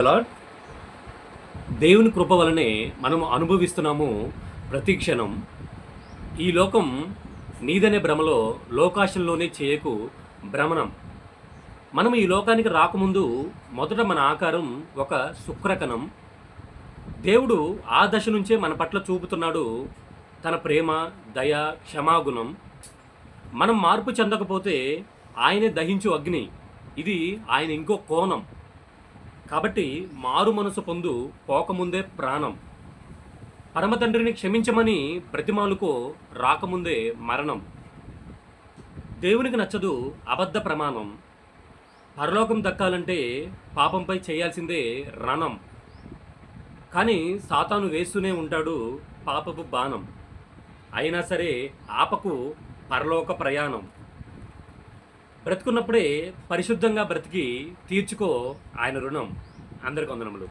Lord. దేవుని కృప వలనే మనం అనుభవిస్తున్నాము ప్రతి క్షణం. ఈ లోకం నీదనే భ్రమలో లోకాశంలోనే చేయకు భ్రమణం. మనం ఈ లోకానికి రాకముందు మొదట మన ఆకారం ఒక శుక్రకణం. దేవుడు ఆ దశ నుంచే మన పట్ల చూపుతున్నాడు తన ప్రేమ దయ క్షమాగుణం. మనం మార్పు చెందకపోతే ఆయనే దహించు అగ్ని. ఇది ఆయన ఇంకో కోణం. కాబట్టి మారు మనసు పొందు పోకముందే ప్రాణం. పరమతండ్రిని క్షమించమని ప్రతిమాలుకో రాకముందే మరణం. దేవునికి నచ్చదు అబద్ధ ప్రమాణం. పరలోకం దక్కాలంటే పాపంపై చేయాల్సిందే రణం. కానీ సాతాను వేస్తూనే ఉంటాడు పాపపు బాణం. అయినా సరే ఆపకు పరలోక ప్రయాణం. బ్రతుకున్నప్పుడే పరిశుద్ధంగా బ్రతికి తీర్చుకో ఆయన రుణం. అందరికి వందనములు.